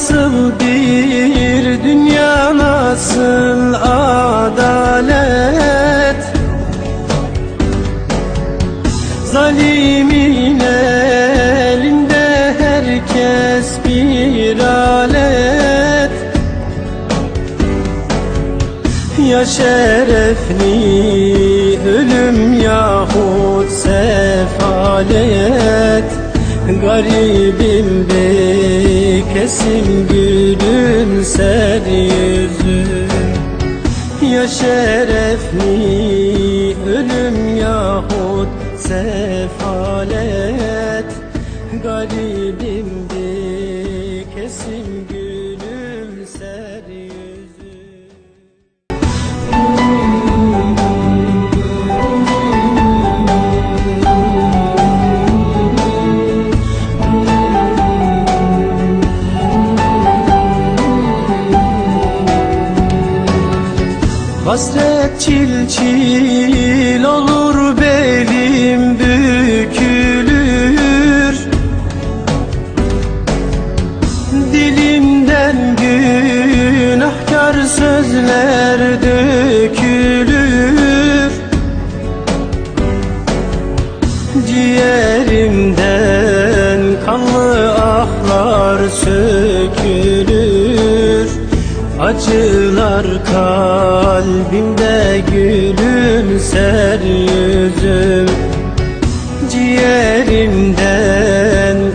nasıl bir dünya nasıl adalet? Zalimin elinde herkes bir alet. Ya şerefli ölüm yahut sefalet Garibim bir kesim gülümser yüzüm Ya şerefli ölüm yahut sefalet? Garibim Hasret çil çil olur belim bükülür Acılar kalbimde gülümser yüzüm Ciğerimden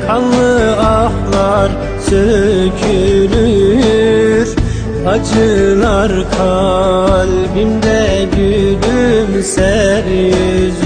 kanlı ahlar sökülür. Acılar kalbimde gülümser yüzüm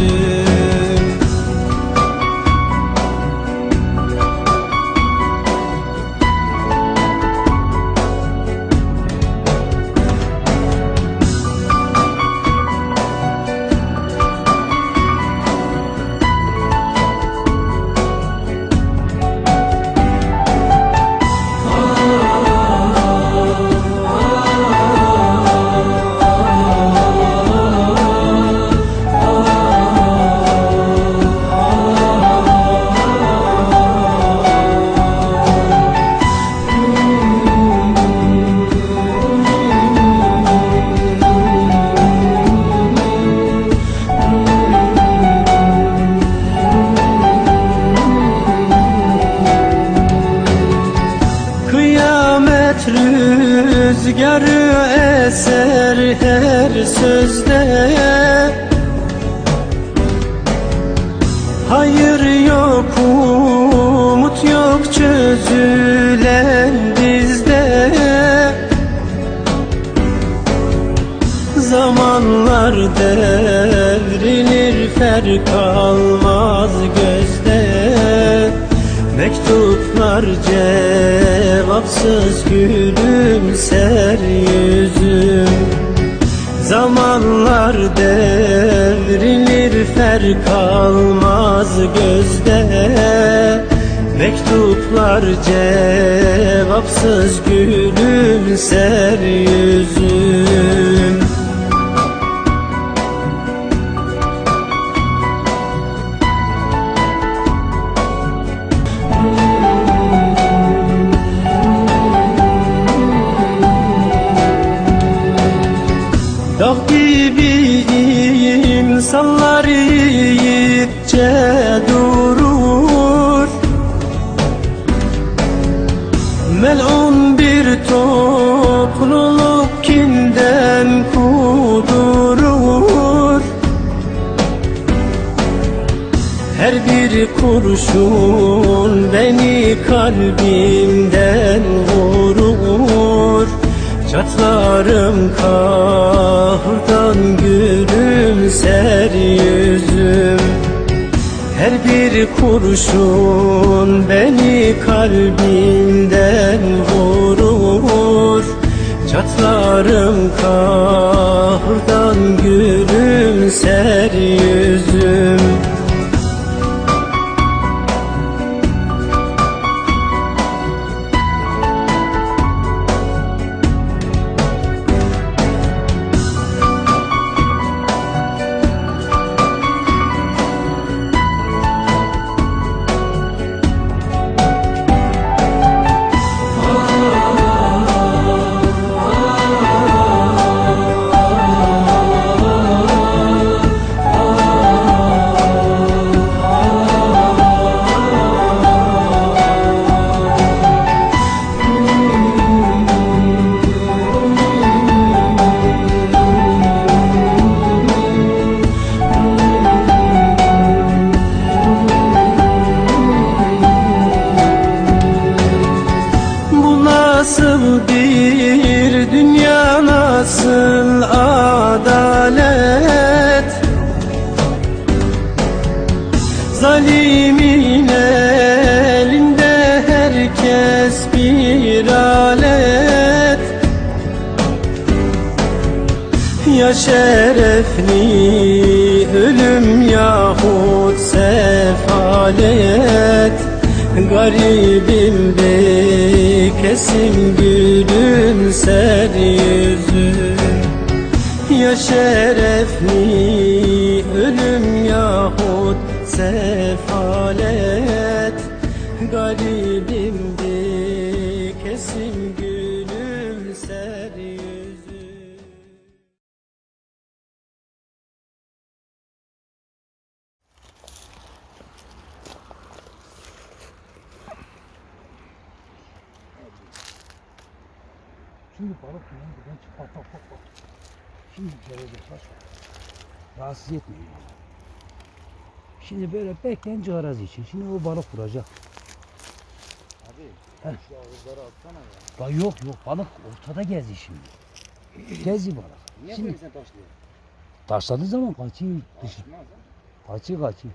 her sözde. Hayır yok, umut yok çözülen bizde Zamanlar devrilir fer kalmaz gözde. Mektuplar cevapsız gülümser yüzüm Zamanlar devrilir fer kalmaz gözde. Mektuplar cevapsız gülümser yüzüm insanlar yiğitçe durur. Melun bir topluluk kinden kudurur? Her bir kurşun beni kalbimden vurur. Çatlarım kahrdan gülümser yüzüm Her bir kurşun beni kalbimden vurur. Çatlarım kahrdan gülümser yüzüm Zalimin elinde herkes bir alet. Ya şerefli ölüm yahut sefalet. Garibim bir kesim gülümser yüzü. Ya şerefli sefalet Garibim be kesim gülümser yüzü Şimdi balık yiyen buradan çık bak bak bak bak. Şimdi gelecek bak. Rahatsız etmeyin yani. Şimdi böyle bekleyin cığaraz için. Şimdi o balık vuracak. Abi Heh. şu ağızları atsana ya. Da yok yok balık ortada gezi şimdi. Gezi balık. Niye Şimdi böyle sen taşlıyorsun? taşladığı zaman kaçıyor dışı. Kaçıyor kaçıyor.